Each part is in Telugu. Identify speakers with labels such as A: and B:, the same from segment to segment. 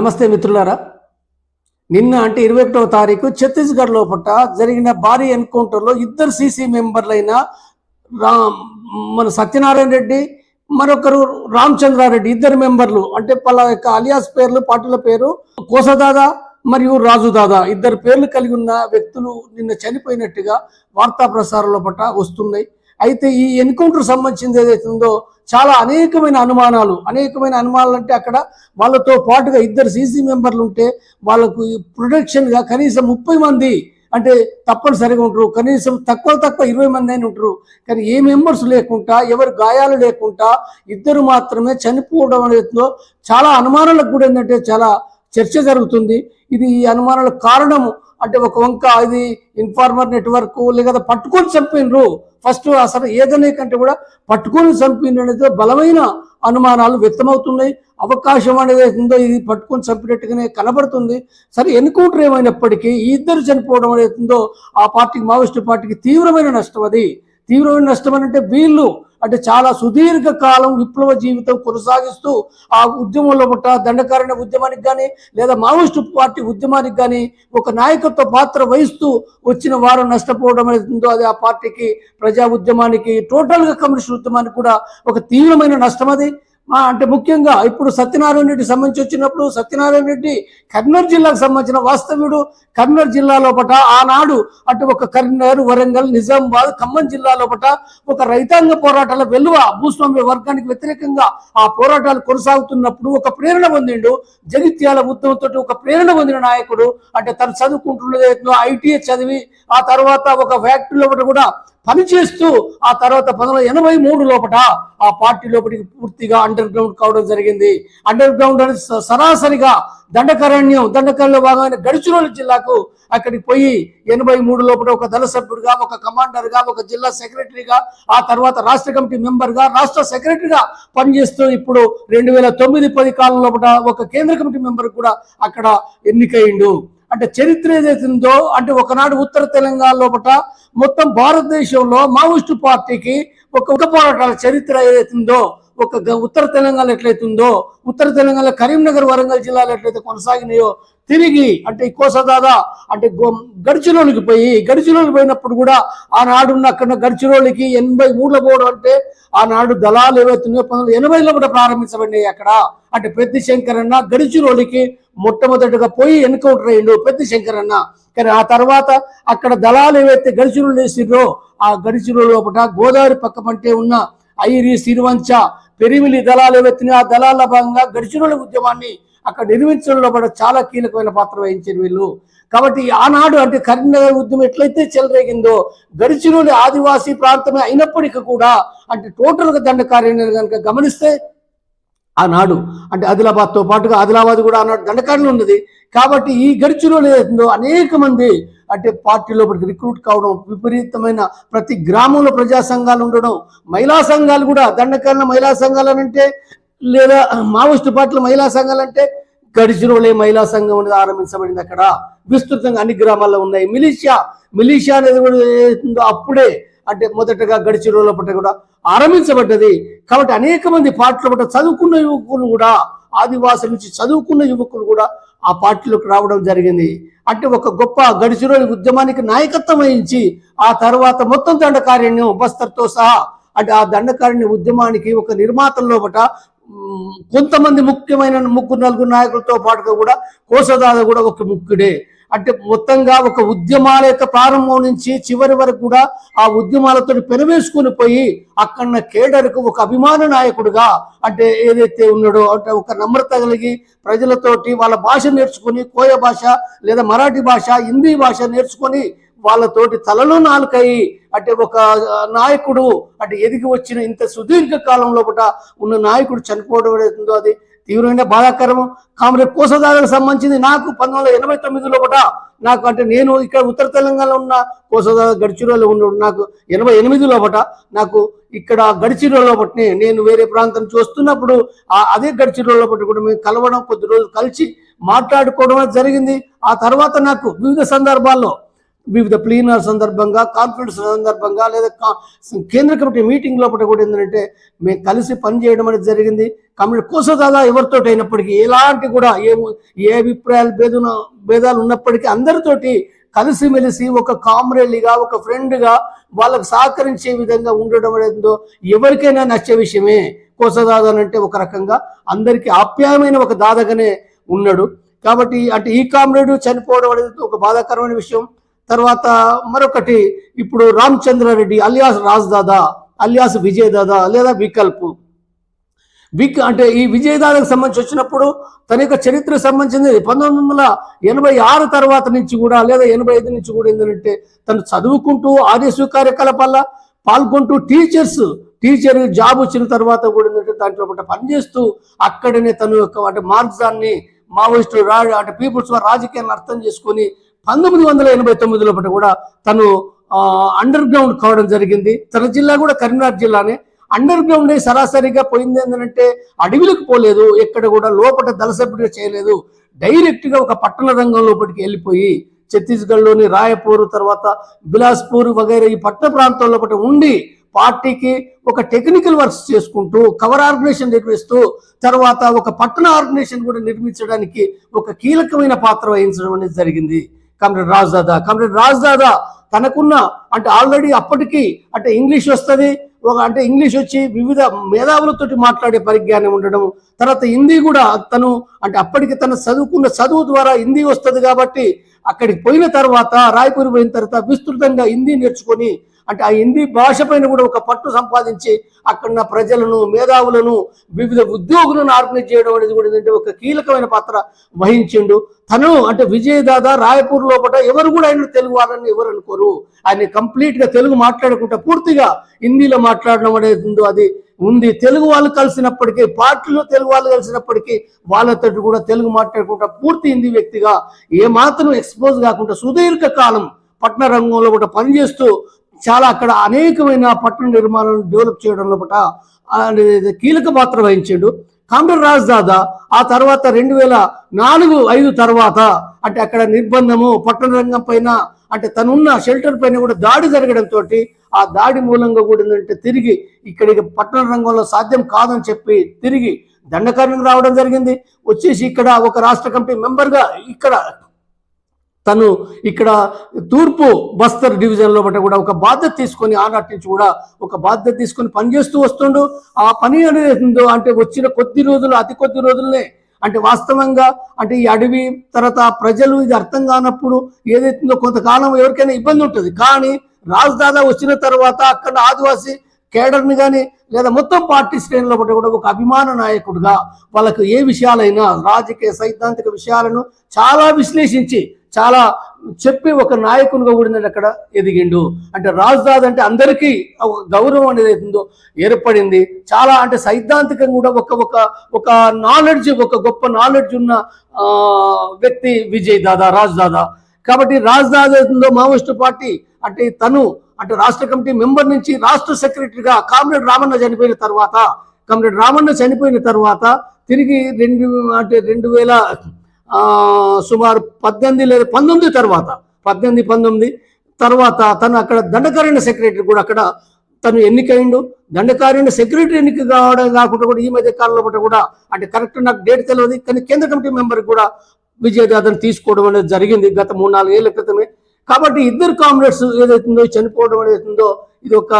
A: నమస్తే మిత్రులారా. నిన్న అంటే ఇరవై ఒకటవ తారీఖు ఛత్తీస్గఢ్ లోపల జరిగిన భారీ ఎన్కౌంటర్లో ఇద్దరు సీసీ మెంబర్లైన రా మన సత్యనారాయణ రెడ్డి మరొకరు రామచంద్రారెడ్డి ఇద్దరు మెంబర్లు అంటే పలా యొక్క అలియాస్ పేర్లు పార్టీల పేరు కోసదాదా మరియు రాజుదాదా ఇద్దరు పేర్లు కలిగి ఉన్న వ్యక్తులు నిన్న చనిపోయినట్టుగా వార్తా ప్రసారాల పట్ల వస్తున్నాయి. అయితే ఈ ఎన్కౌంటర్ సంబంధించింది ఏదైతే ఉందో చాలా అనేకమైన అనుమానాలు అనేకమైన అనుమానాలు అంటే అక్కడ వాళ్ళతో పాటుగా ఇద్దరు సీసీ మెంబర్లు ఉంటే వాళ్ళకు ప్రొటెక్షన్గా కనీసం ముప్పై మంది అంటే తప్పనిసరిగా ఉంటారు. కనీసం తక్కువ తక్కువ ఇరవై మంది అయినా ఉంటారు. కానీ ఏ మెంబర్స్ లేకుండా ఎవరు గాయాలు లేకుండా ఇద్దరు మాత్రమే చనిపోవడం అనేది చాలా అనుమానాలకు కూడా ఏంటంటే చాలా చర్చ జరుగుతుంది. ఇది ఈ అనుమానాలకు కారణము అంటే ఒక వంక ఇది ఇన్ఫార్మర్ నెట్వర్క్ లేదా పట్టుకొని చంపినరు. ఫస్ట్ అసలు ఏదనే కంటే కూడా పట్టుకొని చంపిండ్రు అనేది బలమైన అనుమానాలు వ్యక్తమవుతున్నాయి. అవకాశం అనేది ఉందో ఇది పట్టుకొని చంపినట్టుగానే కనబడుతుంది. సరే ఎన్కౌంటర్ ఏమైనప్పటికీ ఈ ఇద్దరు చనిపోవడం అనేది ఉందో ఆ పార్టీకి మావోయిస్టు పార్టీకి తీవ్రమైన నష్టం అది. తీవ్రమైన నష్టం అని అంటే వీళ్ళు అంటే చాలా సుదీర్ఘ కాలం విప్లవ జీవితం కొనసాగిస్తూ ఆ ఉద్యమంలో పుట్ట దండకారణ్య ఉద్యమానికి కానీ లేదా మావోయిస్టు పార్టీ ఉద్యమానికి కానీ ఒక నాయకత్వ పాత్ర వహిస్తూ వచ్చిన వారు నష్టపోవడం అనేది అది ఆ పార్టీకి ప్రజా ఉద్యమానికి టోటల్గా కమ్యూనిస్ట్ ఉద్యమానికి కూడా ఒక తీవ్రమైన నష్టం అది. అంటే ముఖ్యంగా ఇప్పుడు సత్యనారాయణ రెడ్డి సంబంధించి వచ్చినప్పుడు సత్యనారాయణ రెడ్డి కర్నూలు జిల్లాకు సంబంధించిన వాస్తవ్యుడు. కర్నూలు జిల్లా పట ఆనాడు అటు ఒక కరీంనగర్ వరంగల్ నిజామాబాద్ ఖమ్మం జిల్లా పట ఒక రైతాంగ పోరాటాల వెలువ భూస్వామ్య వర్గానికి వ్యతిరేకంగా ఆ పోరాటాలు కొనసాగుతున్నప్పుడు ఒక ప్రేరణ పొందిండు. జగిత్యాల ఉద్యమంతో ఒక ప్రేరణ పొందిన నాయకుడు. అంటే తను చదువుకుంటున్నది ఐటీఏ చదివి ఆ తర్వాత ఒక ఫ్యాక్టరీ కూడా పనిచేస్తూ ఆ తర్వాత పంతొమ్మిది ఎనభై మూడు లోపట ఆ పార్టీ లోపలికి పూర్తిగా అండర్ గ్రౌండ్ కావడం జరిగింది. అండర్ గ్రౌండ్ అనేది సరాసరిగా దండకారణ్యం దండకారణ్యంలో భాగమైన గడిచిరోలు జిల్లాకు అక్కడికి పోయి ఎనభై మూడు లోపల ఒక దళ సభ్యుడిగా ఒక కమాండర్గా ఒక జిల్లా సెక్రటరీగా ఆ తర్వాత రాష్ట్ర కమిటీ మెంబర్గా రాష్ట్ర సెక్రటరీగా పనిచేస్తూ ఇప్పుడు రెండు వేల తొమ్మిది పది కాలం లోపల ఒక కేంద్ర కమిటీ మెంబర్ కూడా అక్కడ ఎన్నికయిండు. అంటే చరిత్ర ఏదైతే ఉందో అంటే ఒకనాడు ఉత్తర తెలంగాణ లోపల మొత్తం భారతదేశంలో మావోయిస్టు పార్టీకి ఒక ఒక పోరాటాల చరిత్ర ఏదైతే ఉందో ఒక గ- ఉత్తర తెలంగాణ ఎట్లయితుందో ఉత్తర తెలంగాణ కరీంనగర్ వరంగల్ జిల్లాలో ఎట్లయితే కొనసాగినాయో తిరిగి అంటే కోసదాదా అంటే గో- గడిచిరోలికి పోయి గడిచిరోలికి పోయినప్పుడు కూడా ఆనాడున్న అక్కడ గడిచిరోలికి ఎనభై మూడులో పోవడం అంటే ఆనాడు దళాలు ఏవైతున్నాయో పంతొమ్మిది ఎనభైలో కూడా ప్రారంభించబడినాయి అక్కడ. అంటే పెద్ద శంకరన్న గడిచిరోలికి మొట్టమొదటిగా పోయి ఎన్కౌంటర్ అయ్యిండు పెద్ద శంకరన్న కానీ ఆ తర్వాత అక్కడ దళాలు ఏవైతే గడిచిరులు వేసిర్రో ఆ గడిచిరు లోపల గోదావరి పక్క పంటే ఉన్న ఐరి సిరివంచ పెరిమిలి దళాలు ఏవైతే ఆ దళాల భాగంగా గడిచిరుల ఉద్యమాన్ని అక్కడ నిర్మించడంలో కూడా చాలా కీలకమైన పాత్ర వహించారు వీళ్ళు. కాబట్టి ఆనాడు అంటే కరీంనగర్ ఉద్యమం ఎట్లయితే చెలరేగిందో గడిచిరోలి ఆదివాసీ ప్రాంతమే అయినప్పటికీ కూడా అంటే టోటల్గా దండకార్యాన్ని కనుక గమనిస్తే ఆనాడు. అంటే ఆదిలాబాద్తో పాటుగా ఆదిలాబాద్ కూడా ఆనాడు దండకారణం ఉన్నది. కాబట్టి ఈ గడిచిరోలు ఏదైతుందో అనేక మంది అంటే పార్టీ లోపలికి రిక్రూట్ కావడం విపరీతమైన ప్రతి గ్రామంలో ప్రజా సంఘాలు ఉండడం మహిళా సంఘాలు కూడా దండకారణ మహిళా సంఘాలు అంటే లేదా మావోయిస్టు పార్టీల మహిళా సంఘాలు అంటే గడిచిరోలే మహిళా సంఘం అనేది ఆరంభించబడింది అక్కడ. విస్తృతంగా అన్ని గ్రామాల్లో ఉన్నాయి. మిలిషియా మిలిషియా అనేది కూడా ఏదైతుందో అప్పుడే అంటే మొదటగా గడిచిరోల పట్ల కూడా ఆరంభించబడ్డది. కాబట్టి అనేక మంది పార్టీల పట్ల చదువుకున్న యువకులు కూడా ఆదివాసుల నుంచి చదువుకున్న యువకులు కూడా ఆ పార్టీలోకి రావడం జరిగింది. అంటే ఒక గొప్ప గడిచిరోలి ఉద్యమానికి నాయకత్వం వహించి ఆ తర్వాత మొత్తం దండకార్యాన్ని బస్తర్తో సహా అంటే ఆ దండకారణ్య ఉద్యమానికి ఒక నిర్మాతల లోపట కొంతమంది ముఖ్యమైన ముగ్గురు నలుగురు నాయకులతో పాటుగా కూడా కోసదాద కూడా ఒక ముఖ్యుడే అంటే మొత్తంగా ఒక ఉద్యమాల యొక్క ప్రారంభం నుంచి చివరి వరకు కూడా ఆ ఉద్యమాలతో పెనవేసుకుని పోయి అక్కడ కేడర్కు ఒక అభిమాన నాయకుడుగా అంటే ఏదైతే ఉన్నాడో అంటే ఒక నమ్రత కలిగి ప్రజలతోటి వాళ్ళ భాష నేర్చుకుని కోయ భాష లేదా మరాఠీ భాష హిందీ భాష నేర్చుకొని వాళ్ళతోటి తలలో నాలుకై అంటే ఒక నాయకుడు అంటే ఎదిగి వచ్చిన ఇంత సుదీర్ఘ కాలం లోపల ఉన్న నాయకుడు చనిపోవడం ఏదైతుందో అది తీవ్రమైన బాధాకరము. కామరేపు కోసదాలకు సంబంధించింది నాకు పంతొమ్మిది వందల ఎనభై తొమ్మిదిలో లోపల నాకు అంటే నేను ఇక్కడ ఉత్తర తెలంగాణలో ఉన్న కోసదాద గడిచిరోలో ఉన్నాడు నాకు ఎనభై ఎనిమిది ఒకట నాకు ఇక్కడ గడిచిరో ఒకటి నేను వేరే ప్రాంతం చూస్తున్నప్పుడు అదే గడిచిరో ఒకటి కూడా మేము కలవడం కొద్ది రోజులు కలిసి మాట్లాడుకోవడం జరిగింది. ఆ తర్వాత నాకు వివిధ సందర్భాల్లో వివిధ ప్లీనర్ సందర్భంగా కాన్ఫరెన్స్ సందర్భంగా లేదా కేంద్ర కమిటీ మీటింగ్ లోపల కూడా ఏంటంటే మేము కలిసి పనిచేయడం అనేది జరిగింది. కమిటీ కోసదాదా ఎవరితో అయినప్పటికీ ఎలాంటి కూడా ఏ ఏ అభిప్రాయాలు భేదన భేదాలు ఉన్నప్పటికీ అందరితోటి కలిసిమెలిసి ఒక కామ్రేడ్గా ఒక ఫ్రెండ్గా వాళ్ళకు సహకరించే విధంగా ఉండడం అనేది ఎవరికైనా నచ్చే విషయమే. కోసదాదన్ అంటే ఒక రకంగా అందరికీ ఆప్యాయమైన ఒక దాదగానే ఉన్నాడు. కాబట్టి అంటే ఈ కామ్రేడ్ చనిపోవడం అనేది ఒక బాధాకరమైన విషయం. తర్వాత మరొకటి ఇప్పుడు రామచంద్రారెడ్డి అలియాస్ రాజ్ దాదా అలియాస్ విజయ్ దాదా లేదా వికల్ప్. విక్ అంటే ఈ విజయదానికి సంబంధించి వచ్చినప్పుడు తన యొక్క చరిత్రకు సంబంధించింది పంతొమ్మిది వందల ఎనభై ఆరు తర్వాత నుంచి కూడా లేదా ఎనభై ఐదు నుంచి కూడా ఏంటంటే తను చదువుకుంటూ ఆదేశ కార్యకలాపాల పాల్గొంటూ టీచర్స్ టీచర్ జాబ్ వచ్చిన తర్వాత కూడా ఏంటంటే దాంట్లో ఒకటి పనిచేస్తూ అక్కడనే తను యొక్క అంటే మార్క్సాన్ని మావోయిస్టు రా అంటే పీపుల్స్ రాజకీయాన్ని అర్థం చేసుకొని పంతొమ్మిది వందల ఎనభై తొమ్మిదిలో ఒకటి కూడా తను అండర్ గ్రౌండ్ కావడం జరిగింది. తన జిల్లా కూడా కరీంనగర్ జిల్లానే. అండర్ గ్రౌండ్ సరాసరిగా పోయింది ఏంటంటే అడవిలకు పోలేదు. ఎక్కడ కూడా లోపల దళసభ్యుడిగా చేయలేదు. డైరెక్ట్గా ఒక పట్టణ రంగం లోపలికి వెళ్ళిపోయి ఛత్తీస్గఢ్లోని రాయపూర్ తర్వాత బిలాస్పూర్ వగైరా ఈ పట్టణ ప్రాంతాల్లో ఒకటి ఉండి పార్టీకి ఒక టెక్నికల్ వర్క్స్ చేసుకుంటూ కవర్ ఆర్గనైజేషన్ నిర్మిస్తూ తర్వాత ఒక పట్టణ ఆర్గనైజేషన్ కూడా నిర్మించడానికి ఒక కీలకమైన పాత్ర వహించడం అనేది జరిగింది. కామ్రేడ్ రాజ్దాదా. కామ్రేడ్ రాజ్దాదా తనకున్న అంటే ఆల్రెడీ అప్పటికి అంటే ఇంగ్లీష్ వస్తుంది. ఒక అంటే ఇంగ్లీష్ వచ్చి వివిధ మేధావులతోటి మాట్లాడే పరిజ్ఞానం ఉండడం. తర్వాత హిందీ కూడా తను అంటే అప్పటికి తను చదువుకున్న చదువు ద్వారా హిందీ వస్తుంది కాబట్టి అక్కడికి పోయిన తర్వాత రాయపూర్ పోయిన తర్వాత విస్తృతంగా హిందీ నేర్చుకొని అంటే ఆ హిందీ భాష పైన కూడా ఒక పట్టు సంపాదించి అక్కడ ప్రజలను మేధావులను వివిధ ఉద్యోగులను ఆర్గనైజ్ చేయడం అనేది కూడా ఏంటంటే ఒక కీలకమైన పాత్ర వహించిండు. తను అంటే విజయదాద రాయపూర్ లోపల ఎవరు కూడా ఆయన తెలుగు వాళ్ళని ఎవరు అనుకోరు. ఆయన కంప్లీట్గా తెలుగు మాట్లాడకుండా పూర్తిగా హిందీలో మాట్లాడడం అనేది ఉందో అది ఉంది. తెలుగు వాళ్ళు కలిసినప్పటికీ పార్టీలో తెలుగు వాళ్ళు కలిసినప్పటికీ వాళ్ళతో కూడా తెలుగు మాట్లాడకుండా పూర్తి హిందీ వ్యక్తిగా ఏ మాత్రం ఎక్స్పోజ్ కాకుండా సుదీర్ఘ కాలం పట్టణ రంగంలో కూడా పనిచేస్తూ చాలా అక్కడ అనేకమైన పట్టణ నిర్మాణాలను డెవలప్ చేయడం లోపల కీలక పాత్ర వహించాడు. కామ్రేడ్ రాజ్ దాదా ఆ తర్వాత రెండు వేల నాలుగు ఐదు తర్వాత అంటే అక్కడ నిర్బంధము పట్టణ రంగం పైన అంటే తనున్న షెల్టర్ పైన కూడా దాడి జరగడంతో ఆ దాడి మూలంగా కూడా ఏంటంటే తిరిగి ఇక్కడికి పట్టణ రంగంలో సాధ్యం కాదని చెప్పి తిరిగి దండకారణ్యం రావడం జరిగింది. వచ్చేసి ఇక్కడ ఒక రాష్ట్ర కమిటీ మెంబర్గా ఇక్కడ తను ఇక్కడ తూర్పు బస్తర్ డివిజన్లో కూడా ఒక బాధ్యత తీసుకొని ఆనాటి నుంచి కూడా ఒక బాధ్యత తీసుకొని పనిచేస్తూ వస్తుండు. ఆ పని అనేది అంటే వచ్చిన కొద్ది రోజులు అతి కొద్ది రోజులనే. అంటే వాస్తవంగా అంటే ఈ అడవి తర్వాత ప్రజలు ఇది అర్థం కానప్పుడు ఏదైతుందో కొంతకాలం ఎవరికైనా ఇబ్బంది ఉంటుంది. కానీ రాజదాదా వచ్చిన తర్వాత అక్కడ ఆదివాసీ కేడర్ని కానీ లేదా మొత్తం పార్టీ శ్రేణుల పట్ల కూడా ఒక అభిమాన నాయకుడిగా వాళ్ళకు ఏ విషయాలైనా రాజకీయ సైద్ధాంతిక విషయాలను చాలా విశ్లేషించి చాలా చెప్పి ఒక నాయకునిగా కూడా అక్కడ ఎదిగిండు. అంటే రాజ్దాద్ అంటే అందరికీ ఒక గౌరవం అనేది అవుతుందో ఏర్పడింది. చాలా అంటే సైద్ధాంతికంగా కూడా ఒక ఒక ఒక నాలెడ్జ్ ఒక గొప్ప నాలెడ్జ్ ఉన్న వ్యక్తి విజయ్ దాదా రాజ్ దాదా. కాబట్టి రాజ్ దాదా ఏతుందో మావోయిస్టు పార్టీ అంటే తను అంటే రాష్ట్ర కమిటీ మెంబర్ నుంచి రాష్ట్ర సెక్రటరీగా కామ్రేడ్ రామన్న చనిపోయిన తర్వాత కామ్రేడ్ రామన్న చనిపోయిన తర్వాత తిరిగి రెండు అంటే రెండు వేల సుమారు పద్దెనిమిది లేదా పంతొమ్మిది తర్వాత పద్దెనిమిది పంతొమ్మిది తర్వాత తను అక్కడ దండకారణ్య సెక్రటరీ కూడా అక్కడ తను ఎన్నికైండు. దండకారణ్య సెక్రటరీ ఎన్నిక కావడం కాకుండా కూడా ఈ మధ్య కాలంలో కూడా అంటే కరెక్ట్ నాకు డేట్ తెలియదు కానీ కేంద్ర కమిటీ మెంబర్ కూడా విజయదాదని తీసుకోవడం అనేది జరిగింది గత మూడు నాలుగు ఏళ్ళ క్రితమే. కాబట్టి ఇద్దరు కామ్రేడ్స్ ఏదైతుందో చనిపోవడం అనేది ఇది ఒక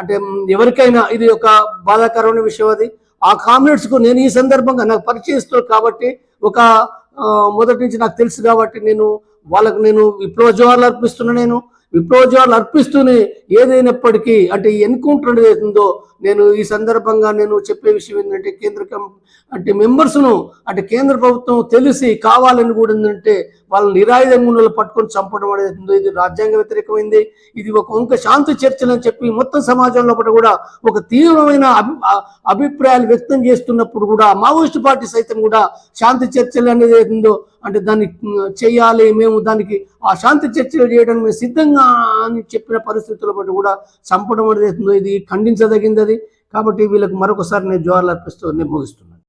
A: అంటే ఎవరికైనా ఇది ఒక బాధాకరమైన విషయం అది. ఆ కామ్రేడ్స్కు నేను ఈ సందర్భంగా నాకు పరిచయిస్తున్నాను కాబట్టి ఒక మొదటి నుంచి నాకు తెలుసు కాబట్టి నేను వాళ్ళకు నేను విప్లవ జోహార్లు అర్పిస్తున్నా నేను. విప్రోజాలు అర్పిస్తూనే ఏదైనప్పటికీ అంటే ఎన్కౌంటర్ అనేది నేను ఈ సందర్భంగా నేను చెప్పే విషయం ఏంటంటే కేంద్ర అంటే మెంబర్స్ను అంటే కేంద్ర ప్రభుత్వం తెలిసి కావాలని కూడా ఏంటంటే వాళ్ళ నిరాయుధంగా పట్టుకొని చంపడం అనేది ఉందో ఇది రాజ్యాంగ వ్యతిరేకమైంది. ఇది ఒక వంక శాంతి చర్చలు అని చెప్పి మొత్తం సమాజంలో లోపల కూడా ఒక తీవ్రమైన అభి అభిప్రాయాలు వ్యక్తం చేస్తున్నప్పుడు కూడా మావోయిస్ట్ పార్టీ సైతం కూడా శాంతి చర్చలు అనేది ఏందో అంటే దాన్ని చేయాలి మేము దానికి ఆ శాంతి చర్చలు చేయడానికి మేము సిద్ధంగా అని చెప్పిన పరిస్థితుల బట్టి కూడా చంపడం అనేది ఇది ఖండించదగింది అది. కాబట్టి వీళ్ళకి మరొకసారి నేను జోహార్లు అర్పిస్తూ నేను ముగిస్తున్నాను